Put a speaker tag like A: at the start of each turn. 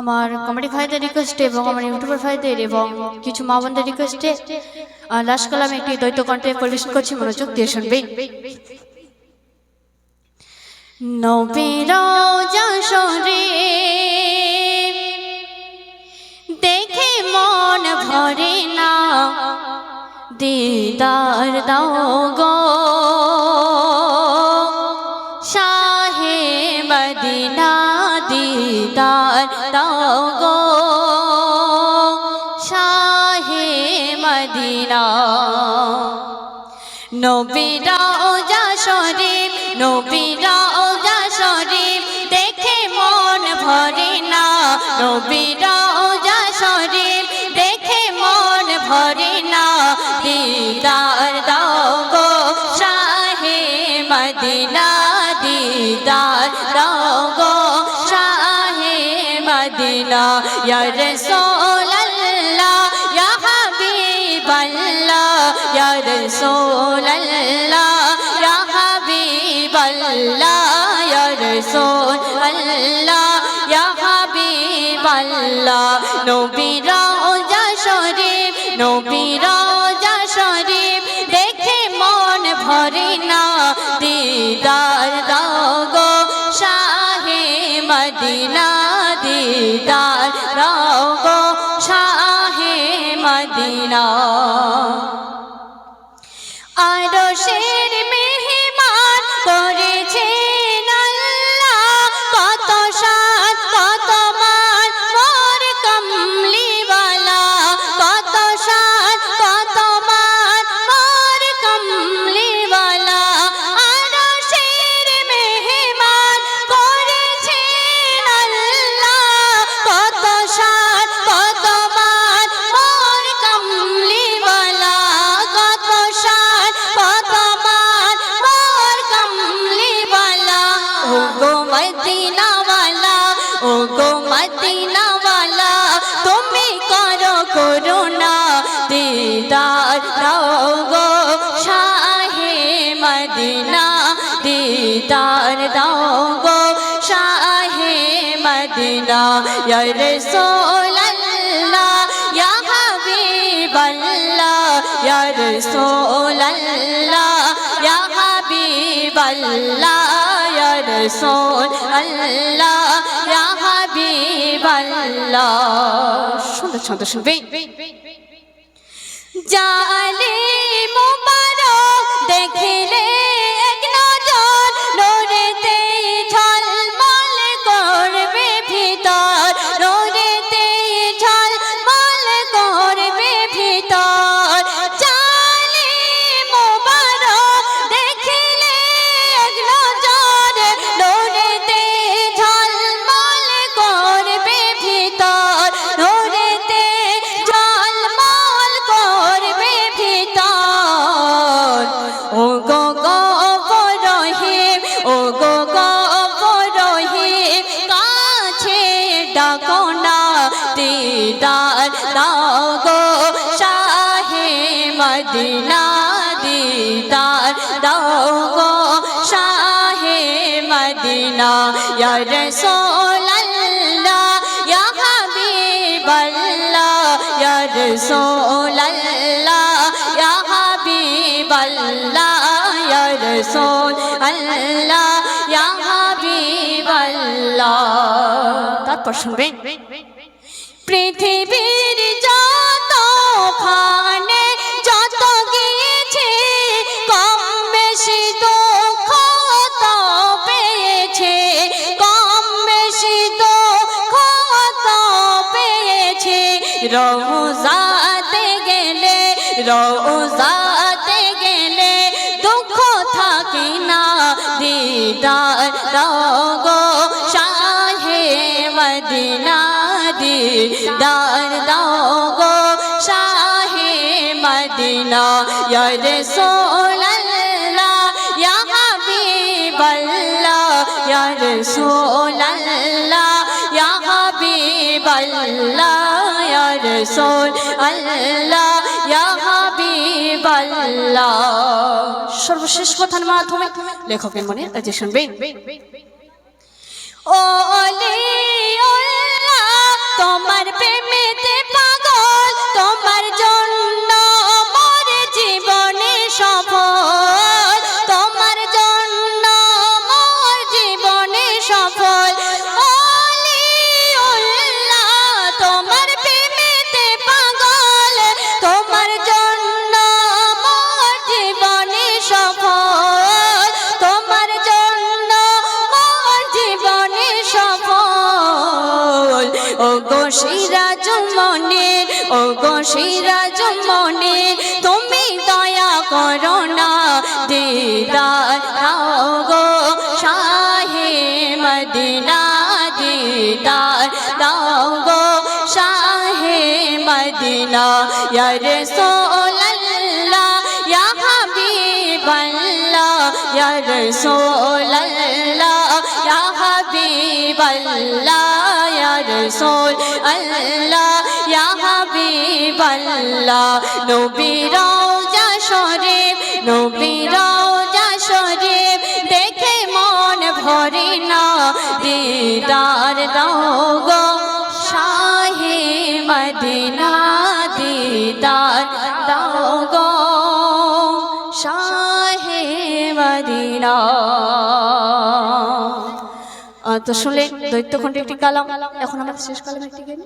A: আমার কমেডি ভাইদের রিকোয়েস্টে এবং আমার ইউটিউবার ভাইদের এবং কিছু মা বোনদের রিকোয়েস্টে লাস্ট কালামে একটি দ্বৈত কণ্ঠে পরিবেশন করছি, মনোযোগ দিয়ে যশোরে দেখে মন ভরে না। দিদার দাও গো। মদিনা নবীরা ওজা শরীফ, নবীরা ওজা শরীফ, দেখে মন ভরে না। নবীরা ওজা শরীফ, দেখে মন ভরে না। দিদার দাও গো শাহে মদিনা, দিদার দাও গো শাহে মদিনা। ইয়া রাসূলুল্লাহ ইয়া রাসূলুল্লাহ ইয়া হাবিবাল্লাহ ইয়া রাসূলুল্লাহ ইয়া হাবিবাল্লাহ নবী রওজা শরীফ নবী রওজা শরীফ দেখে মন ভরে না আরও শের মেহমান করেছেন ও গো মদিনাওয়ালা, তুমি করো করুণা, দিদার দাও গো শাহে মদিনা, দিদার দাও গো শাহে মদিনা, ইয়া রাসূলুল্লাহ, ইয়া হাবিবাল্লাহ, ইয়া রাসূলুল্লাহ, ইয়া হাবিবাল্লাহ। ইয়া রাসূলুল্লাহ ইয়া হাবিবাল্লাহ সুন্দর সুন্দর শুনবে জালে মুবারক ডাকো না দিদার দাও গো শাহে মদিনা দিদার দাও গো শাহে মদিনা। ইয়া রাসূলুল্লাহ, ইয়া হাবিবাল্লাহ, ইয়া রাসূলুল্লাহ, ইয়া হাবিবাল্লাহ, ইয়া রাসূলুল্লাহ, ইয়া হাবিবাল্লাহ। তারপর শুনবেন পৃথিবীর যত খানে যত গিয়েছে, কম বেশি দুঃখ তো পেয়েছে, কম বেশি দুঃখ তো পেয়েছে। রোজাতে গেলে রোজাতে গেলে দুঃখ থাকে না, দিদার গো শাহে মদিনা দিদার দাও শাহে মদিনা। ইয়া রাসূলুল্লাহ, ইয়া হাবিবাল্লাহ, ইয়া রাসূলুল্লাহ, ইয়া সর্বশেষ কথার মাধ্যমে লেখকের মনে আজ শুনবেন ও তোমার প্রেমেতে সিরাজ মনির ও গো সিরাজ মনির তুমি দয়া করো না, দিদার দাও গো শাহে মদিনা, দিদার দাও গো শাহে মদিনা, ইয়া রাসূলুল্লাহ, ইয়া হাবিবাল্লাহ, ইয়া রাসূলুল্লাহ, ইয়া হাবিবাল্লাহ। ইয়া রাসূল আল্লাহ, ইয়া হাবিবাল্লাহ নবী রওজা শরীফ, নবী রওজা শরীফ। দেখে মন ভরে না, দিদার দাও মদিনা, দিদার দাও গো মদিনা। তো শুনলেন দৈত্যখণ্ডে একটি কালাম। এখন আমরা শেষ কালাম একটি গান